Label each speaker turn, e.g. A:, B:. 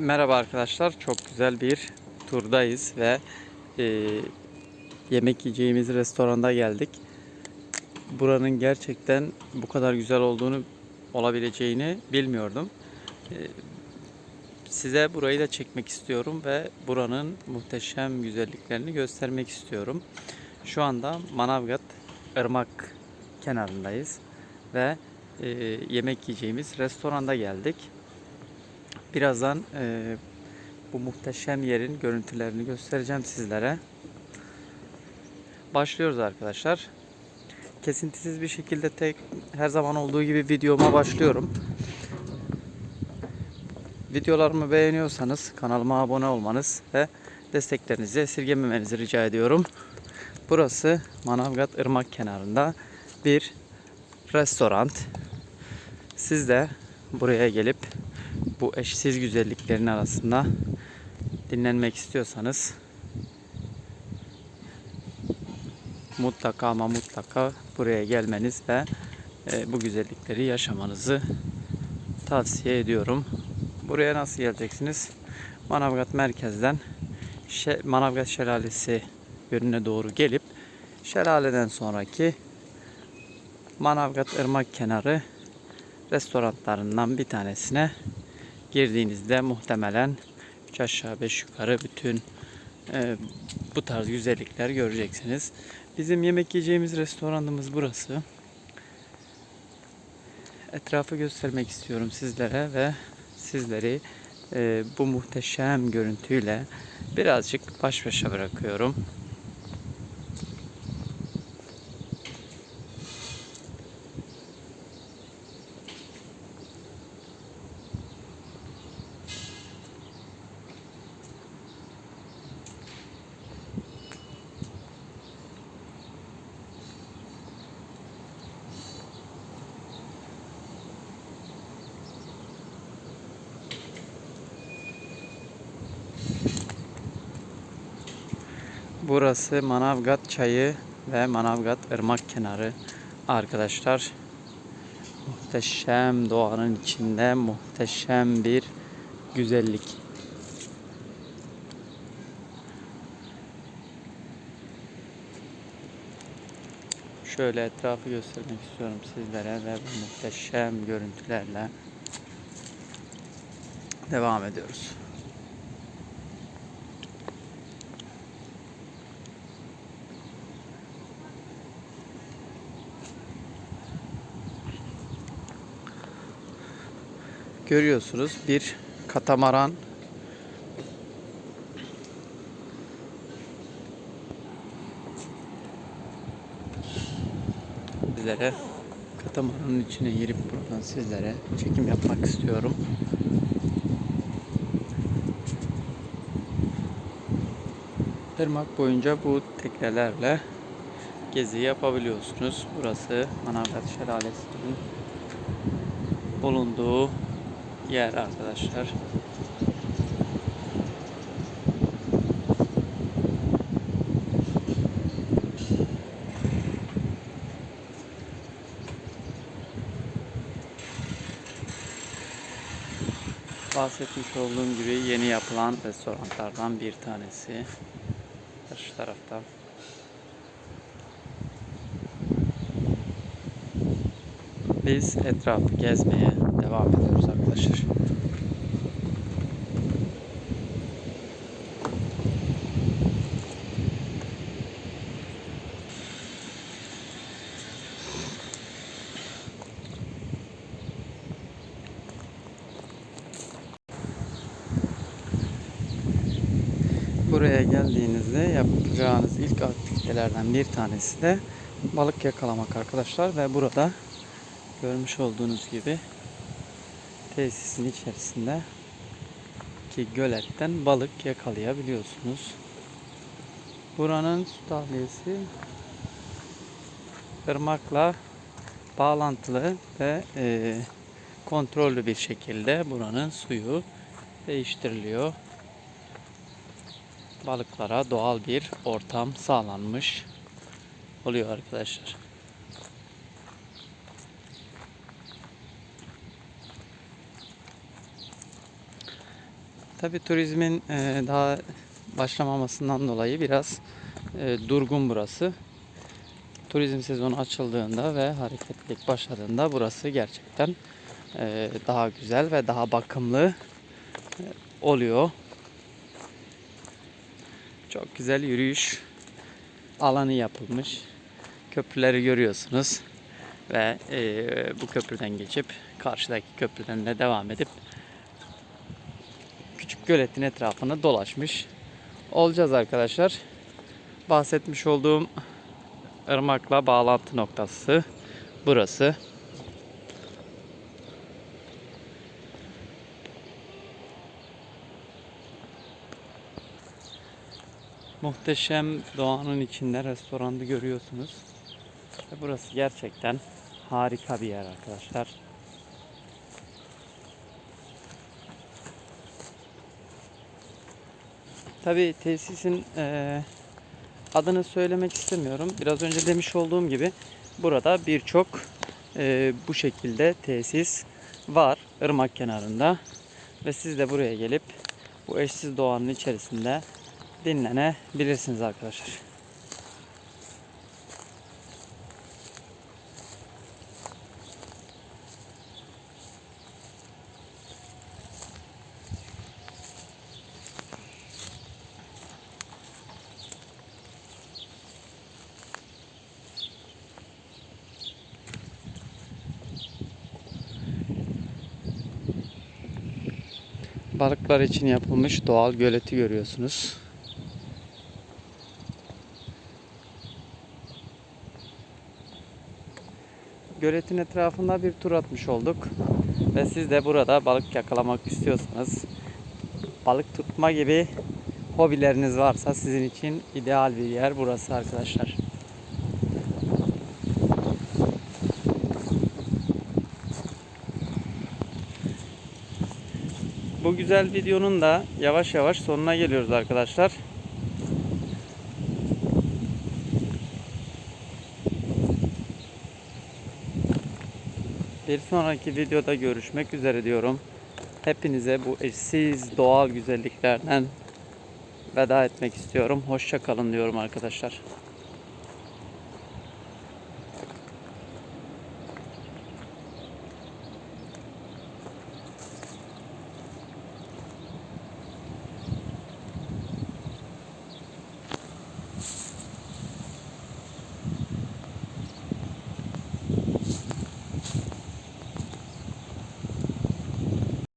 A: Merhaba arkadaşlar. Çok güzel bir turdayız ve e, yemek yiyeceğimiz restoranda geldik. Buranın gerçekten bu kadar güzel olduğunu olabileceğini bilmiyordum. E, size burayı da çekmek istiyorum ve buranın muhteşem güzelliklerini göstermek istiyorum. Şu anda Manavgat Irmak kenarındayız ve e, yemek yiyeceğimiz restoranda geldik. Birazdan e, bu muhteşem yerin görüntülerini göstereceğim sizlere. Başlıyoruz arkadaşlar. Kesintisiz bir şekilde tek her zaman olduğu gibi videoma başlıyorum. Videolarımı beğeniyorsanız kanalıma abone olmanız ve desteklerinizi esirgememenizi rica ediyorum. Burası Manavgat Irmak kenarında bir restoran. Siz de buraya gelip bu eşsiz güzelliklerin arasında dinlenmek istiyorsanız mutlaka ama mutlaka buraya gelmeniz ve e, bu güzellikleri yaşamanızı tavsiye ediyorum. Buraya nasıl geleceksiniz? Manavgat merkezden Manavgat Şelalesi yönüne doğru gelip şelaleden sonraki Manavgat Irmak kenarı restoranlarından bir tanesine girdiğinizde muhtemelen 3 aşağı 5 yukarı bütün e, bu tarz güzellikler göreceksiniz. Bizim yemek yiyeceğimiz restoranımız burası. Etrafı göstermek istiyorum sizlere ve sizleri e, bu muhteşem görüntüyle birazcık baş başa bırakıyorum. Burası Manavgat çayı ve Manavgat ırmak kenarı arkadaşlar. Muhteşem doğanın içinde muhteşem bir güzellik. Şöyle etrafı göstermek istiyorum sizlere ve bu muhteşem görüntülerle devam ediyoruz. Görüyorsunuz bir katamaran sizlere katamaranın içine girip buradan sizlere çekim yapmak istiyorum. Irmak boyunca bu teknelerle gezi yapabiliyorsunuz. Burası Manavgat Şelalesi'nin bulunduğu yer arkadaşlar. Bahsetmiş olduğum gibi yeni yapılan restoranlardan bir tanesi. Şu tarafta. Biz etrafı gezmeye devam ediyoruz arkadaşlar. Buraya geldiğinizde yapacağınız ilk aktivitelerden bir tanesi de balık yakalamak arkadaşlar ve burada görmüş olduğunuz gibi tesisin içerisinde ki göletten balık yakalayabiliyorsunuz. Buranın su tahliyesi ırmakla bağlantılı ve e, kontrollü bir şekilde buranın suyu değiştiriliyor. Balıklara doğal bir ortam sağlanmış oluyor arkadaşlar. Tabii turizmin e, daha başlamamasından dolayı biraz e, durgun burası. Turizm sezonu açıldığında ve hareketlilik başladığında burası gerçekten e, daha güzel ve daha bakımlı oluyor. Çok güzel yürüyüş alanı yapılmış. Köprüleri görüyorsunuz ve bu köprüden geçip karşıdaki köprüden de devam edip küçük göletin etrafını dolaşmış olacağız arkadaşlar. Bahsetmiş olduğum ırmakla bağlantı noktası burası. Muhteşem doğanın içinde restoranı görüyorsunuz. Burası gerçekten harika bir yer arkadaşlar. Tabii tesisin eee, adını söylemek istemiyorum. Biraz önce demiş olduğum gibi burada birçok eee, bu şekilde tesis var ırmak kenarında ve siz de buraya gelip bu eşsiz doğanın içerisinde dinlenebilirsiniz arkadaşlar. Balıklar için yapılmış doğal göleti görüyorsunuz. Göletin etrafında bir tur atmış olduk. Ve siz de burada balık yakalamak istiyorsanız, balık tutma gibi hobileriniz varsa sizin için ideal bir yer burası arkadaşlar. Bu güzel videonun da yavaş yavaş sonuna geliyoruz arkadaşlar. Bir sonraki videoda görüşmek üzere diyorum. Hepinize bu eşsiz doğal güzelliklerden veda etmek istiyorum. Hoşça kalın diyorum arkadaşlar.